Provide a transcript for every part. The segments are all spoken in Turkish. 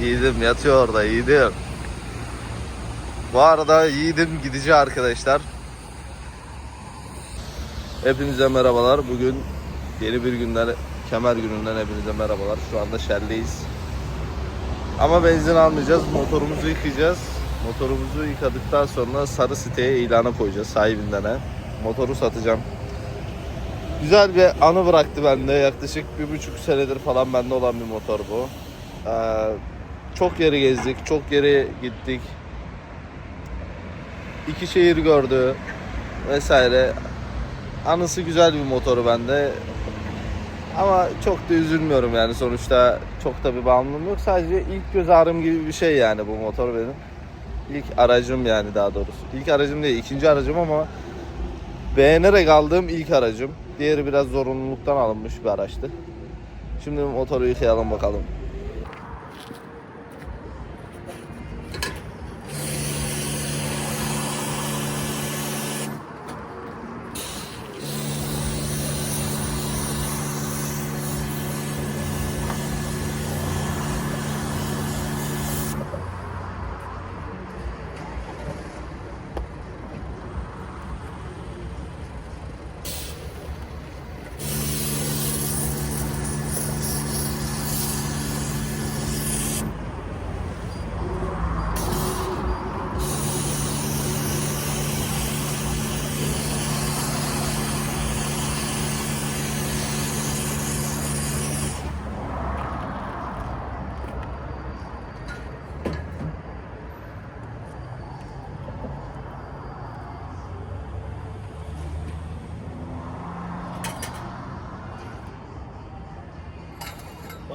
Yiğidim yatıyor orada yiğidim. Bu arada yiğidim gidici arkadaşlar. Hepinize merhabalar. Bugün yeni bir günden, kemer gününden hepinize merhabalar. Şu anda Shell'deyiz. Ama benzin almayacağız. Motorumuzu yıkayacağız. Motorumuzu yıkadıktan sonra sarı siteye ilana koyacağız sahibinden. he. Motoru satacağım. Güzel bir anı bıraktı bende. Yaklaşık bir buçuk senedir falan bende olan bir motor bu. Ee, çok yeri gezdik, çok yere gittik. İki şehir gördü vesaire. Anısı güzel bir motoru bende. Ama çok da üzülmüyorum yani sonuçta çok da bir bağımlılığım yok. Sadece ilk göz ağrım gibi bir şey yani bu motor benim. İlk aracım yani daha doğrusu. İlk aracım değil, ikinci aracım ama beğenerek aldığım ilk aracım. Diğeri biraz zorunluluktan alınmış bir araçtı. Şimdi motoru yıkayalım bakalım.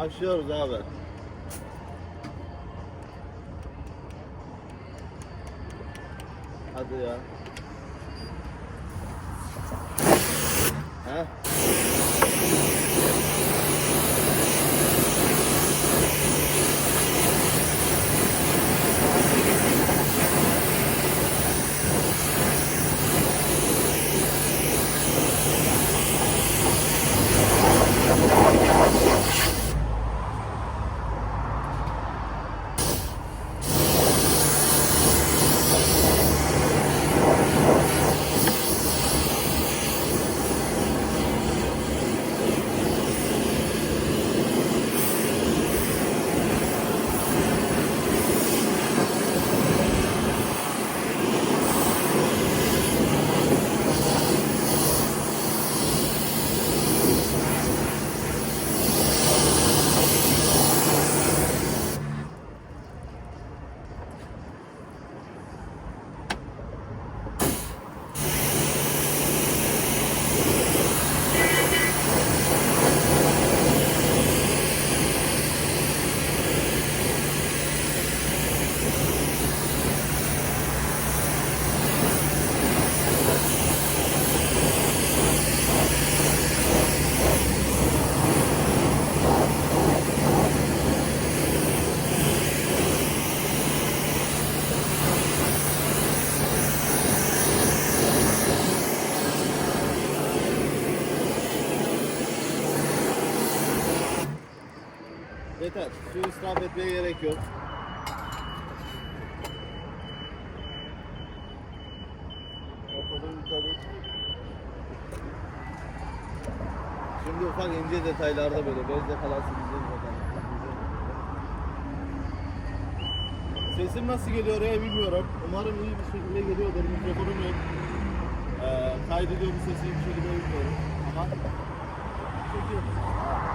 Başlıyoruz abi. Hadi ya. He? Yeter. Su israf etmeye gerek yok. Şimdi ufak ince detaylarda böyle bezle falan sileceğiz bakalım. Sesim nasıl geliyor oraya bilmiyorum. Umarım iyi bir şekilde geliyordur. Mikrofonum yok. Ee, kaydediyor bu sesi bir şekilde bilmiyorum. Ama çekiyorum.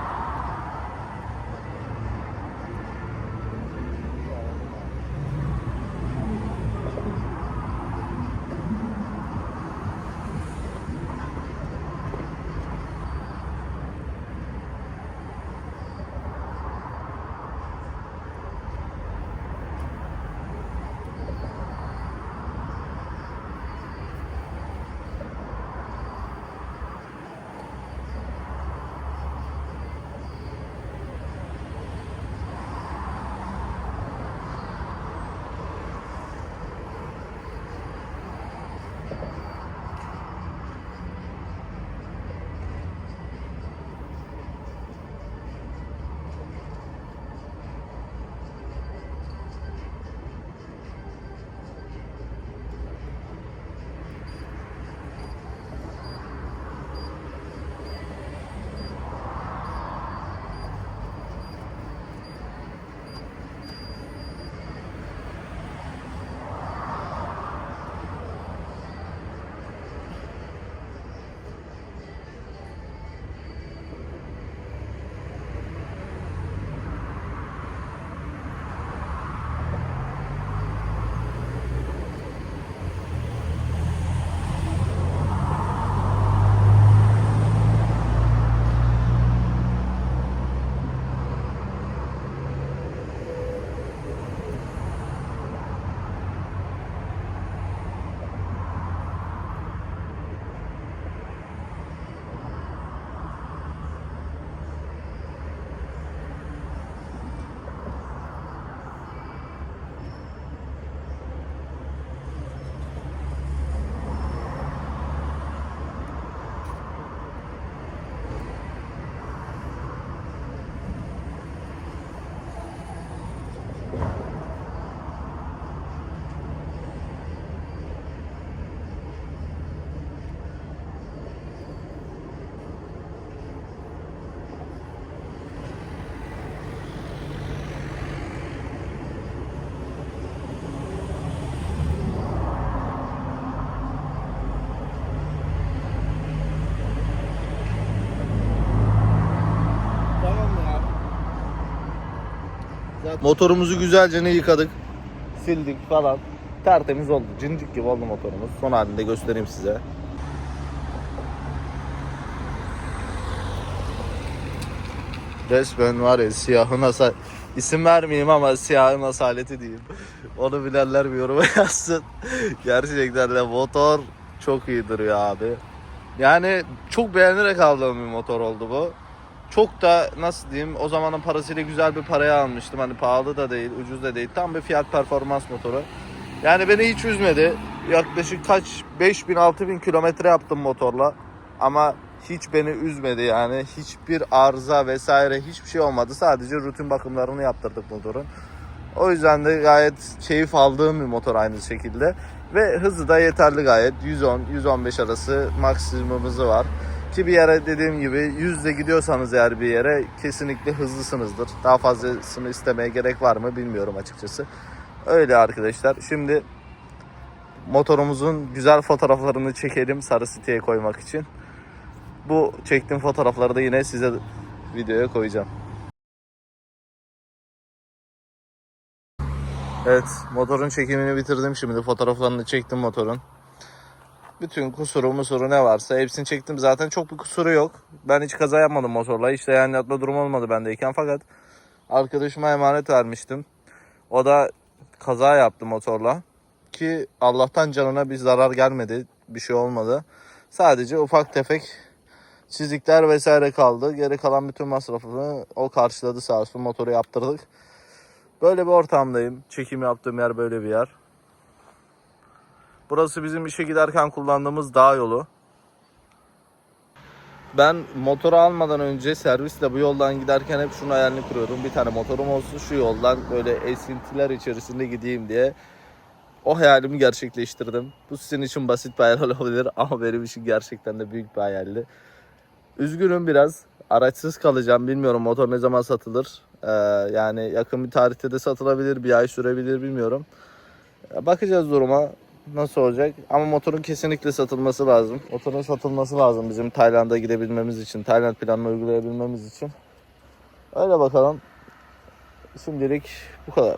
Motorumuzu güzelce ne yıkadık. Sildik falan. Tertemiz oldu. Cincik gibi oldu motorumuz. Son halinde göstereyim size. Resmen var ya siyahın asa isim vermeyeyim ama siyahın asaleti diyeyim. Onu bilenler bir yoruma yazsın. Gerçekten de motor çok iyi duruyor abi. Yani çok beğenerek aldığım bir motor oldu bu. Çok da nasıl diyeyim o zamanın parasıyla güzel bir paraya almıştım. Hani pahalı da değil, ucuz da değil. Tam bir fiyat performans motoru. Yani beni hiç üzmedi. Yaklaşık kaç 5000 6000 kilometre yaptım motorla. Ama hiç beni üzmedi yani. Hiçbir arıza vesaire hiçbir şey olmadı. Sadece rutin bakımlarını yaptırdık motorun. O yüzden de gayet keyif aldığım bir motor aynı şekilde. Ve hızı da yeterli gayet. 110-115 arası maksimum hızı var. Ki bir yere dediğim gibi yüzle gidiyorsanız eğer bir yere kesinlikle hızlısınızdır. Daha fazlasını istemeye gerek var mı bilmiyorum açıkçası. Öyle arkadaşlar. Şimdi motorumuzun güzel fotoğraflarını çekelim sarı siteye koymak için. Bu çektiğim fotoğrafları da yine size videoya koyacağım. Evet, motorun çekimini bitirdim şimdi. Fotoğraflarını çektim motorun. Bütün kusuru musuru ne varsa hepsini çektim. Zaten çok bir kusuru yok. Ben hiç kaza yapmadım motorla. Hiç yani yatma durum olmadı bendeyken. Fakat arkadaşıma emanet vermiştim. O da kaza yaptı motorla. Ki Allah'tan canına bir zarar gelmedi. Bir şey olmadı. Sadece ufak tefek çizikler vesaire kaldı. Geri kalan bütün masrafını o karşıladı sağ olsun. Motoru yaptırdık. Böyle bir ortamdayım. Çekim yaptığım yer böyle bir yer. Burası bizim işe giderken kullandığımız dağ yolu. Ben motoru almadan önce servisle bu yoldan giderken hep şunu hayalini kuruyordum. Bir tane motorum olsun şu yoldan böyle esintiler içerisinde gideyim diye. O hayalimi gerçekleştirdim. Bu sizin için basit bir hayal olabilir ama benim için gerçekten de büyük bir hayaldi. Üzgünüm biraz. Araçsız kalacağım. Bilmiyorum motor ne zaman satılır. Ee, yani yakın bir tarihte de satılabilir. Bir ay sürebilir bilmiyorum. Ya Bakacağız duruma. Nasıl olacak? Ama motorun kesinlikle satılması lazım. Motorun satılması lazım bizim Tayland'a gidebilmemiz için. Tayland planını uygulayabilmemiz için. Öyle bakalım. Şimdilik bu kadar.